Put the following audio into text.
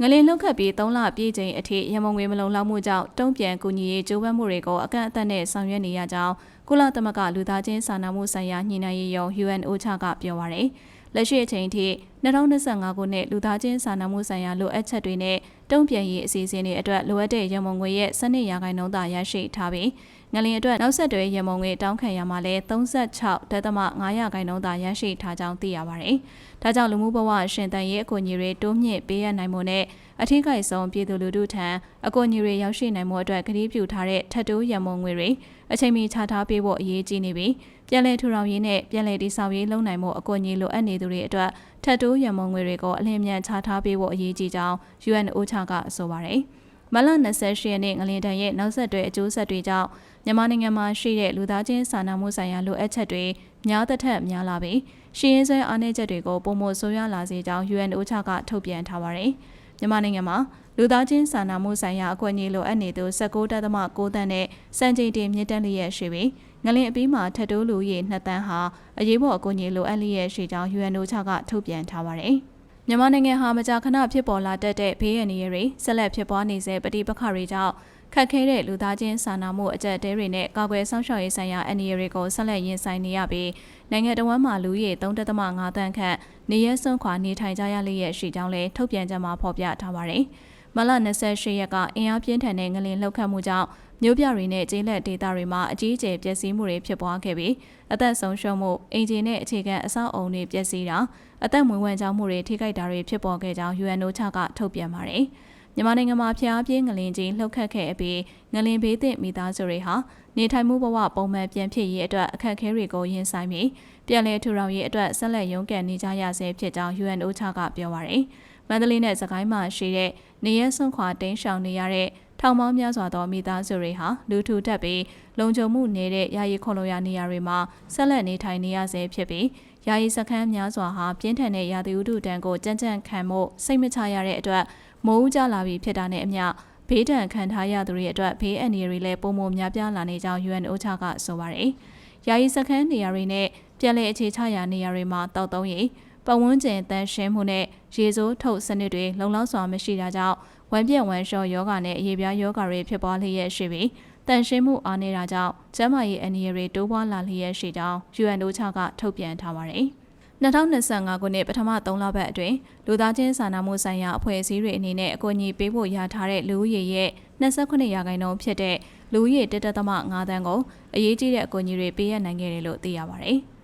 ငလင်လောက်ခတ်ပြီး3လပြည့်ချိန်အထိရမုံငွေမလုံလောက်မှုကြောင့်တုံ့ပြန်ကူညီရေးကြိုးပမ်းမှုတွေကိုအကန့်အသတ်နဲ့ဆောင်ရွက်နေရကြောင်းကုလသမဂ္ဂလူသားချင်းစာနာမှုဆိုင်ရာညှိနှိုင်းရေးယုံ UNOCHA ကပြောပါရယ် လက်ရှိအချိန်ထိ2025ခုနှစ်လူသားချင်းစာနာမှုဆိုင်ရာလိုအပ်ချက်တွေနဲ့တုံ့ပြန်ရေးအစီအစဉ်တွေအတွက်လိုအပ်တဲ့ရမုံငွေရဲ့စနစ်ရာခိုင်နှုန်းသာရရှိထားပြီးငလင်အတွက်နောက်ဆက်တွဲရမုံငွေတောင်းခံရမှာလဲ36.5ရာခိုင်နှုန်းသာရရှိထားကြောင်းသိရပါတယ်။ဒါကြောင့်လူမှုဘဝရှင်သန်ရေးအကူအညီတွေတိုးမြင့်ပေးရနိုင်မှုနဲ့အထူးကိဆုံးပြည်သူလူထုထံအကူအညီတွေရောက်ရှိနိုင်မှုအတွက်ကတိပြုထားတဲ့ထပ်တိုးရမုံငွေတွေအချိန်မီချထားပေးဖို့အရေးကြီးနေပြီးပြည်내ထူထောင်ရေးနဲ့ပြည်내တိဆောက်ရေးလုပ်နိုင်မှုအကူအညီလိုအပ်နေသူတွေအတွက်ထပ်တိုးရမုံငွေတွေကိုအလင်းမြန်ချထားပေးဖို့အရေးကြီးကြောင်း UNOCHA ကဆိုပါတယ်။မလ28ရက်နေ့ငလင်တန်ရဲ့နောက်ဆက်တွဲအကျိုးဆက်တွေကြောင့်မြန်မာနိုင်ငံမှာရှိတဲ့လူသားချင်းစာနာမှုဆိုင်ရာလိုအပ်ချက်တွေများသက်ထက်များလာပြီးရှင်းရဲဆွဲအားနည်းချက်တွေကိုပုံမဆိုးရွားလာစေကြောင်း UNOCHA ကထုတ်ပြန်ထားပါတယ်။ မြန်မာနိုင်ငံမှာလူသားချင်းစာနာမှုဆိုင်ရာအခွင့်အရေးလိုအပ်နေသူ19.6တန်းနဲ့စံချိန်တင်မြင့်တက်လျက်ရှိပြီးငလင်အပြီးမှာထပ်တိုးလူရေ2တန်းဟာအရေးပေါ်အကူအညီလိုအပ်လျက်ရှိကြောင်း UNOCHA ကထုတ်ပြန်ထားပါတယ်။ မြန်မာနိုင်ငံဟာမကြာခဏဖြစ်ပေါ်လာတတ်တဲ့ဘေးရန်တွေဆက်လက်ဖြစ်ပွားနေစေပဋိပက္ခတွေကြောင့်ခက်ခဲတဲ့လူသားချင်းစာနာမှုအကြက်တဲတွေနဲ့ကာကွယ်ဆောင်ရှောက်ရေးဆိုင်ရာအန္တရာယ်တွေကိုဆက်လက်ရင်ဆိုင်နေရပြီးနိုင်ငံတော်ဝန်မှလူဦးရေ3.5တန်းခန့်နေရဲစွန့်ခွာနေထိုင်ကြရလျက်ရှိကြောင်းလည်းထုတ်ပြန်ကြမှာဖော်ပြထားပါတယ်။ မလ28ရက်ကအင်အားပြင်းထန်တဲ့ငလင်လှုပ်ခတ်မှုကြောင့်မြို့ပြတွေနဲ့ကျေးလက်ဒေသတွေမှာအကြီးအကျယ်ပျက်စီးမှုတွေဖြစ်ပွားခဲ့ပြီးအသက်ဆုံးရှုံးမှုအင်ဂျင်နဲ့အခြေခံအဆောက်အုံတွေပျက်စီးတာအသက်မွေးဝမ်းကြောင်းမှုတွေထိခိုက်တာတွေဖြစ်ပေါ်ခဲ့ကြောင်း UNOCHA ကထုတ်ပြန်ပါတယ်။မြန်မာနိုင်ငံမှာဖျားပြင်းငလင်ကြီးလှုပ်ခတ်ခဲ့အပြီးငလင်ဘေးသင့်မိသားစုတွေဟာနေထိုင်မှုဘဝပုံမှန်ပြန်ဖြစ်ရေးအတွက်အခက်အခဲတွေကိုရင်ဆိုင်ပြီးပြန်လည်ထူထောင်ရေးအတွက်ဆက်လက်ရုန်းကန်နေကြရဆဲဖြစ်ကြောင်း UNOCHA ကပြောပါရယ် မန္တလေးနဲ့စကိုင်းမှာရှိတဲ့နေရဲဆွန့်ခွာတိမ်းရှောင်နေရတဲ့ထောင်ပေါင်းများစွာသောမိသားစုတွေဟာလူထူထပ်ပြီးလုံခြုံမှုနေတဲ့ယာယီခုံလုံရနေရာတွေမှာဆက်လက်နေထိုင်နေရဆဲဖြစ်ပြီးယာယီစခန်းများစွာဟာပြင်းထန်တဲ့ရာသီဥတုတန်းကိုကြမ်းကြမ်းခံမှုစိတ်မချရတဲ့အတွက်မိုးကျလာပြီဖြစ်တာနဲ့အမျှဘေးဒဏ်ခံထားရသူတွေအတွက်ဘေးအန္တရာယ်တွေလည်းပုံမများပြားလာနေကြောင်း UNOCHA ကဆိုပါတယ်။ယာယီစခန်းနေရာတွေနဲ့ပြည်내အခြေချရာနေရာတွေမှာတောက်သုံးရေး ပတ်ဝန်းကျင်တန်းရှင်းမှုနဲ့ရေစိုးထုတ်စနစ်တွေလုံလောက်စွာမရှိတာကြောင့်ဝမ်းပြက်ဝမ်းလျှော်ယောဂနဲ့အရေးပြားယောဂတွေဖြစ်ပွားလျက်ရှိပြီးတန်ရှင်းမှုအားနည်းတာကြောင့်ကျန်းမာရေးအန္တရာယ်တွေတိုးပွားလာလျက်ရှိကြောင်း UNOCHA ကထုတ်ပြန်ထားပါတယ်။2025ခုနှစ်ပထမ3လပတ်အတွင်းလူသားချင်းစာနာမှုဆိုင်ရာအဖွဲ့အစည်းတွေအနေနဲ့အကူအညီပေးဖို့ရထားတဲ့လူဦးရေရဲ့29ရာခိုင်နှုန်းဖြစ်တဲ့လူဦးရေ1.5တန်းကိုအရေးကြီးတဲ့အကူအညီတွေပေးရနိုင်ခဲ့တယ်လို့သိရပါတယ်။